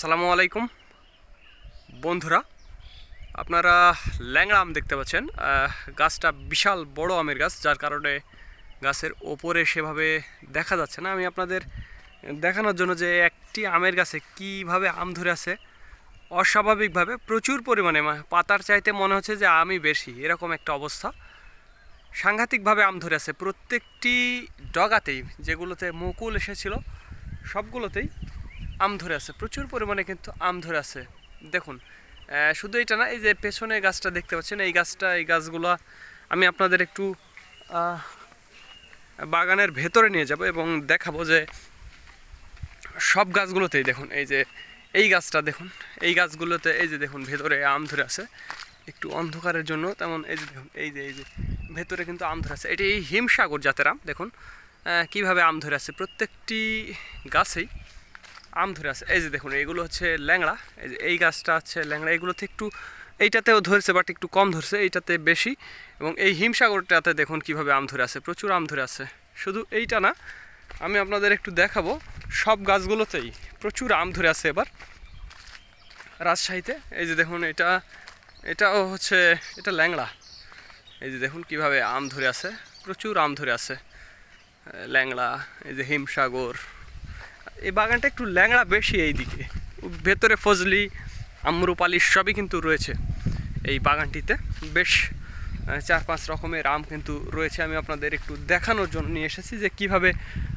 সালামু আলাইকুম। বন্ধুরা, আপনারা ল্যাংড়া আম দেখতে পাচ্ছেন। গাছটা বিশাল বড় আমের গাছ, যার কারণে গাছের ওপরে সেভাবে দেখা যাচ্ছে না। আমি আপনাদের দেখানোর জন্য যে একটি আমের গাছে কীভাবে আম ধরে আছে, অস্বাভাবিকভাবে প্রচুর পরিমাণে পাতার চাইতে মনে হচ্ছে যে আমি বেশি, এরকম একটা অবস্থা। সাংঘাতিকভাবে আম ধরে আছে। প্রত্যেকটি ডগাতেই যেগুলোতে মুকুল এসেছিল, সবগুলোতেই আম ধরে আছে, প্রচুর পরিমাণে কিন্তু আম ধরে আছে। দেখুন শুধু এটা না, এই যে পেছনে গাছটা দেখতে পাচ্ছেন, এই গাছটা, এই গাছগুলো আমি আপনাদের একটু বাগানের ভেতরে নিয়ে যাব এবং দেখাবো যে সব গাছগুলোতেই দেখুন, এই যে এই গাছটা দেখুন, এই গাছগুলোতে এই যে দেখুন, ভেতরে আম ধরে আছে। একটু অন্ধকারের জন্য তেমন, এই যে দেখুন, এই যে এই যে, ভেতরে কিন্তু আম ধরে আছে। এটি এই হিমসাগর জাতের আম, দেখুন কীভাবে আম ধরে আছে। প্রত্যেকটি গাছেই আম ধরে আছে এই যে দেখুন, এইগুলো হচ্ছে ল্যাংড়া। এই যে এই গাছটা হচ্ছে ল্যাংড়া, এগুলোতে একটু, এইটাতেও ধরছে বাট একটু কম ধরছে, এইটাতে বেশি। এবং এই হিমসাগরটাতে দেখুন কীভাবে আম ধরে আছে, প্রচুর আম ধরে আছে। শুধু এইটা না, আমি আপনাদের একটু দেখাবো, সব গাছগুলোতেই প্রচুর আম ধরে আছে এবার রাজশাহীতে। এই যে দেখুন, এটা, এটাও হচ্ছে, এটা ল্যাংড়া। এই যে দেখুন কীভাবে আম ধরে আছে, প্রচুর আম ধরে আছে, ল্যাংড়া, এই যে হিমসাগর। এই বাগানটা একটু ল্যাংড়া বেশি এই দিকে ভেতরে ফজলি আম্রপালি সবই কিন্তু রয়েছে এই বাগানটিতে। বেশ চার পাঁচ রকমের আম কিন্তু রয়েছে। আমি আপনাদের একটু দেখানোর জন্য নিয়ে এসেছি যে কীভাবে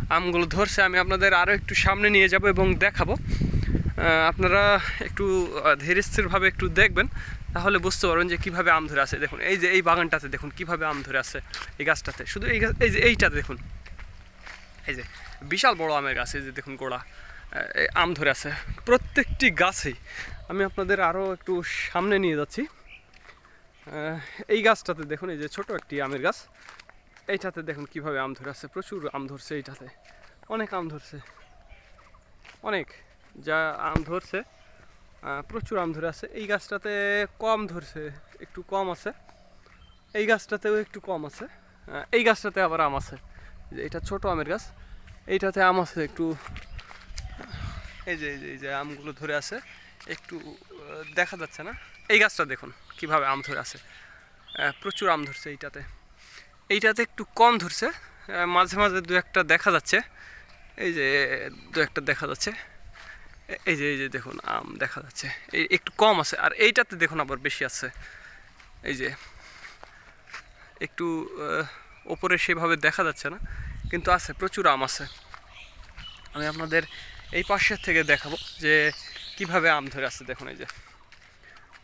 আমগুলো ধরছে। আমি আপনাদের আরও একটু সামনে নিয়ে যাব এবং দেখাবো। আপনারা একটু আহ, ধীর স্থিরভাবে একটু দেখবেন তাহলে বুঝতে পারবেন যে কীভাবে আম ধরে আছে। দেখুন এই যে এই বাগানটাতে দেখুন কীভাবে আম ধরে আছে এই গাছটাতে। শুধু এই এই যে এইটাতে দেখুন। এই যে বিশাল বড় আমের গাছ, এই যে দেখুন গোড়া আম ধরে আছে। প্রত্যেকটি গাছেই আমি আপনাদের আরও একটু সামনে নিয়ে যাচ্ছি। এই গাছটাতে দেখুন, এই যে ছোট একটি আমের গাছ। এইটাতে দেখুন কীভাবে আম ধরে আছে, প্রচুর আম ধরছে এইটাতে। অনেক আম ধরছে। অনেক যা আম ধরছে প্রচুর আম ধরে আছে। এই গাছটাতে কম ধরছে, একটু কম আছে। এই গাছটাতেও একটু কম আছে। এই গাছটাতে আবার আম আছে। এটা ছোট আমের গাছ। এইটাতে আম আছে একটু। এই যে এই যে আমগুলো ধরে আছে, একটু দেখা যাচ্ছে না। এই গাছটা দেখুন, কীভাবে আম ধরে আছে। প্রচুর আম ধরছে এইটাতে। এইটাতে একটু কম ধরছে। মাঝে মাঝে দু একটা দেখা যাচ্ছে। এই যে, দু একটা দেখা যাচ্ছে। এই যে এই যে দেখুন, আম দেখা যাচ্ছে। এই একটু কম আছে। আর এইটাতে দেখুন আবার বেশি আছে। এই যে, একটু ওপরে সেভাবে দেখা যাচ্ছে না, কিন্তু আছে, প্রচুর আম আছে। আমি আপনাদের এই পাশের থেকে দেখাবো যে কীভাবে আম ধরে আছে, দেখুন এই যে।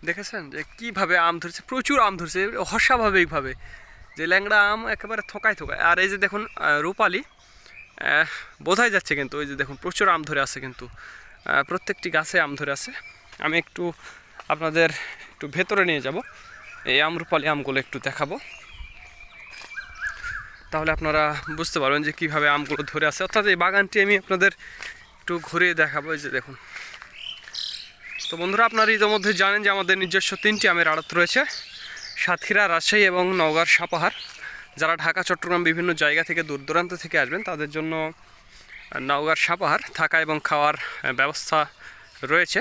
দেখেছেন? যে কীভাবে আম ধরছে? প্রচুর আম ধরছে, অস্বাভাবিকভাবে। যে ল্যাংড়া আম একেবারে থোকায় থোকায়। আর এই যে দেখুন রূপালি বোঝাই যাচ্ছে কিন্তু, ওই যে দেখুন, প্রচুর আম ধরে আছে কিন্তু। প্রত্যেকটি গাছে আম ধরে আছে। আমি একটু আপনাদের একটু ভেতরে নিয়ে যাব। এই আমরুপালি আমগুলো একটু দেখাবো। তাহলে আপনারা বুঝতে পারবেন যে কীভাবে আমগুলো ধরে আছে। অর্থাৎ এই বাগানটি আমি আপনাদের একটু ঘুরিয়ে দেখাবো, এই যে দেখুন। তো বন্ধুরা, আপনারা ইতিমধ্যে জানেন যে আমাদের নিজস্ব তিনটি আমের আড়ত রয়েছে। সাতক্ষীরা রাজশাহী এবং নওগাঁর সাপাহার। যারা ঢাকা, চট্টগ্রাম বিভিন্ন জায়গা থেকে দূর দূরান্ত থেকে আসবেন, তাদের জন্য নওগাঁর সাপাহার থাকা এবং খাওয়ার ব্যবস্থা রয়েছে।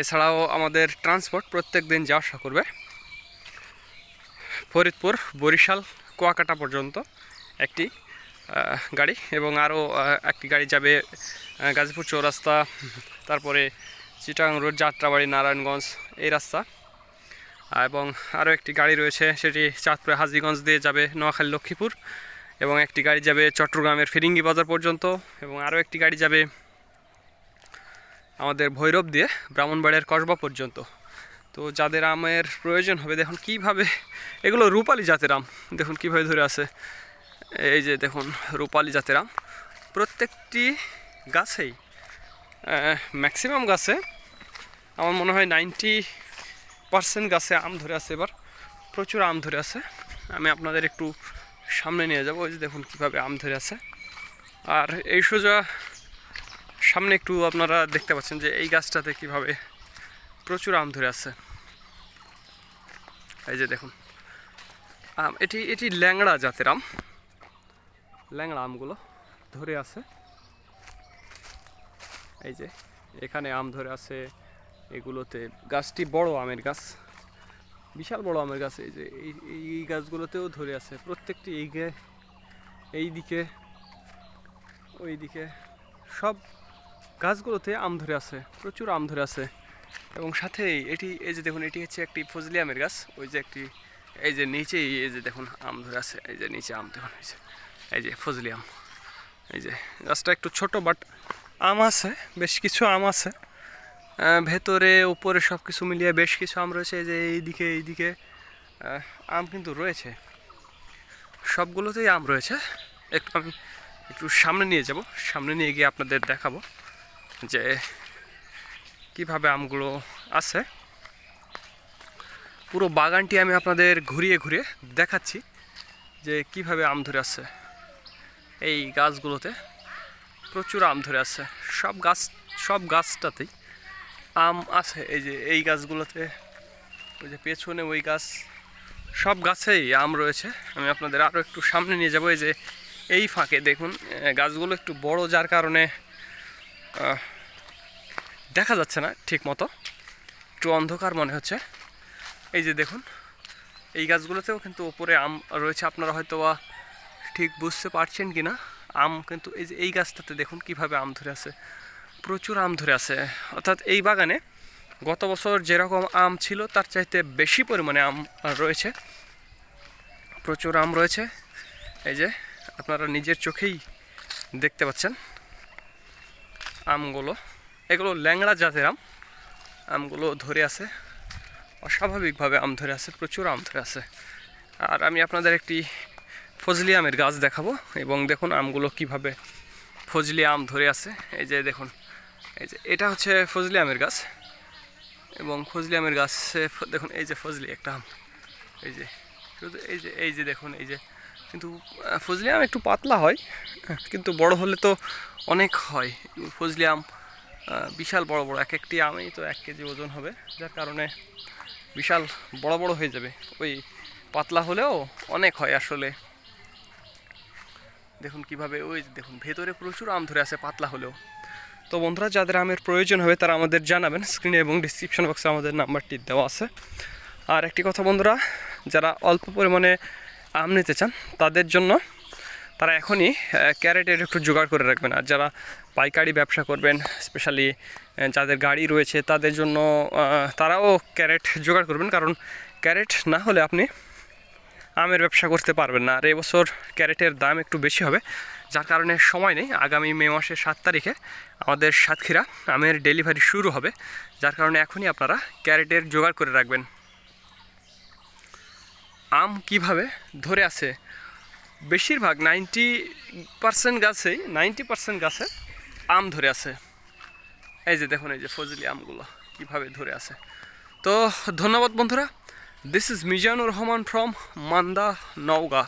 এছাড়াও আমাদের ট্রান্সপোর্ট প্রত্যেক দিন যাওয়া আসা করবে। ফরিদপুর, বরিশাল কুয়াকাটা পর্যন্ত একটি গাড়ি এবং আরও একটি গাড়ি যাবে গাজীপুর চৌরাস্তা, তারপরে চিটাং রোড, যাত্রাবাড়ি, নারায়ণগঞ্জ, এই রাস্তা। এবং আরও একটি গাড়ি রয়েছে, সেটি চাঁদপুরে হাজিগঞ্জ দিয়ে যাবে নোয়াখালী লক্ষ্মীপুর। এবং একটি গাড়ি যাবে চট্টগ্রামের ফিরিঙ্গি বাজার পর্যন্ত। এবং আরও একটি গাড়ি যাবে আমাদের ভৈরব দিয়ে ব্রাহ্মণবাড়িয়ার কসবা পর্যন্ত। তো যাদের আমের প্রয়োজন হবে, দেখুন কীভাবে, এগুলো রূপালি জাতের আম, দেখুন কীভাবে ধরে আছে। এই যে দেখুন, রূপালি জাতের আম। প্রত্যেকটি গাছেই ম্যাক্সিমাম গাছে, আমার মনে হয় নাইনটি পার্সেন্ট গাছে আম ধরে আছে এবার। প্রচুর আম ধরে আছে। আমি আপনাদের একটু সামনে নিয়ে যাব, ওই যে দেখুন কীভাবে আম ধরে আছে। আর এই সোজা সামনে একটু আপনারা দেখতে পাচ্ছেন যে এই গাছটাতে কীভাবে প্রচুর আম ধরে আছে। এই যে দেখুন। আম, এটি এটি ল্যাংড়া জাতের আম। ল্যাংড়া আমগুলো ধরে আছে। এই যে, এখানে আম ধরে আছে, এগুলোতে গাছটি বড় আমের গাছ। বিশাল বড় আমের গাছ এই যে, এই এই গাছগুলোতেও ধরে আছে। প্রত্যেকটি এই এই দিকে, ওই দিকে, সব গাছগুলোতে আম ধরে আছে, প্রচুর আম ধরে আছে। এবং সাথে এটি, এই যে দেখুন, এটি হচ্ছে একটি ফজলি আমের গাছ। ওই যে একটি, এই যে নিচেই, এই যে দেখুন, আম ধরে আছে, এই যে নিচে আম দেখুন, এই যে এই যে ফজলি আম। এই যে গাছটা একটু ছোট, বাট আম আছে, বেশ কিছু আম আছে। ভেতরে, উপরে সব কিছু মিলিয়ে বেশ কিছু আম রয়েছে, এই যে এইদিকে এইদিকে আম কিন্তু রয়েছে। সবগুলোতেই আম রয়েছে। একটু আমি একটু সামনে নিয়ে যাব, সামনে নিয়ে গিয়ে আপনাদের দেখাবো যে কীভাবে আমগুলো আছে? পুরো বাগানটি আমি আপনাদের ঘুরিয়ে ঘুরিয়ে দেখাচ্ছি যে কীভাবে আম ধরে আছে এই গাছগুলোতে। প্রচুর আম ধরে আছে। সব গাছ, সব গাছটাতেই আম আছে। এই যে এই গাছগুলোতে, ওই যে পেছনে ওই গাছ, সব গাছেই আম রয়েছে। আমি আপনাদের আরও একটু সামনে নিয়ে যাব। এই যে এই ফাঁকে দেখুন গাছগুলো একটু বড় যার কারণে দেখা যাচ্ছে না ঠিক মতো। একটু অন্ধকার মনে হচ্ছে। এই যে দেখুন, এই গাছগুলোতেও কিন্তু ওপরে আম রয়েছে। আপনারা হয়তো বা ঠিক বুঝতে পারছেন কি না আম কিন্তু এই যে এই গাছটাতে দেখুন কীভাবে আম ধরে আছে, প্রচুর আম ধরে আছে। অর্থাৎ এই বাগানে গত বছর যেরকম আম ছিল, তার চাইতে বেশি পরিমাণে আম রয়েছে। প্রচুর আম রয়েছে। এই যে আপনারা নিজের চোখেই দেখতে পাচ্ছেন আমগুলো। এগুলো ল্যাংড়া জাতের আম। আমগুলো ধরে আছে। অস্বাভাবিকভাবে আম ধরে আছে, প্রচুর আম ধরে আছে। আর আমি আপনাদের একটি ফজলি আমের গাছ দেখাবো এবং দেখুন আমগুলো কীভাবে ফজলি আম ধরে আছে। এই যে দেখুন, এই যে এটা হচ্ছে ফজলি আমের গাছ এবং ফজলি আমের গাছে দেখুন এই যে ফজলি একটা আম। এই যে, শুধু এই যে এই যে দেখুন, এই যে। কিন্তু ফজলি আম একটু পাতলা হয়, কিন্তু বড় হলে তো অনেক হয়। ফজলি আম বিশাল বড় বড়, এক একটি আমেই তো এক কেজি ওজন হবে, যার কারণে বিশাল বড় বড় হয়ে যাবে। ওই পাতলা হলেও অনেক হয় আসলে। দেখুন কীভাবে, ওই দেখুন, ভেতরে প্রচুর আম ধরে আছে পাতলা হলেও। তো বন্ধুরা, যাদের আমের প্রয়োজন হবে তারা আমাদের জানাবেন স্ক্রিনে এবং ডিসক্রিপশন বক্সে আমাদের নাম্বারটি দেওয়া আছে। আর একটি কথা বন্ধুরা, যারা অল্প পরিমাণে আম নিতে চান, তাদের জন্য তারা এখনই ক্যারেটের একটু জোগাড় করে রাখবেন। আর যারা পাইকারি ব্যবসা করবেন স্পেশালি যাদের গাড়ি রয়েছে, তাদের জন্য তারাও ক্যারেট জোগাড় করবেন। কারণ ক্যারেট না হলে আপনি আমের ব্যবসা করতে পারবেন না। আর এবছর ক্যারেটের দাম একটু বেশি হবে, যার কারণে সময় নেই। আগামী মে মাসের সাত তারিখে আমাদের সাতক্ষীরা আমের ডেলিভারি শুরু হবে, যার কারণে এখনই আপনারা ক্যারেটের জোগাড় করে রাখবেন। আম কীভাবে ধরে আছে বেশিরভাগ নাইনটি পার্সেন্ট গাছেই নাইনটি পার্সেন্ট গাছে আম ধরে আছে। এই যে দেখুন, এই যে ফজলি আমগুলো কীভাবে ধরে আছে। তো ধন্যবাদ বন্ধুরা। This is Mizanur Rahman from Manda, Naogaon.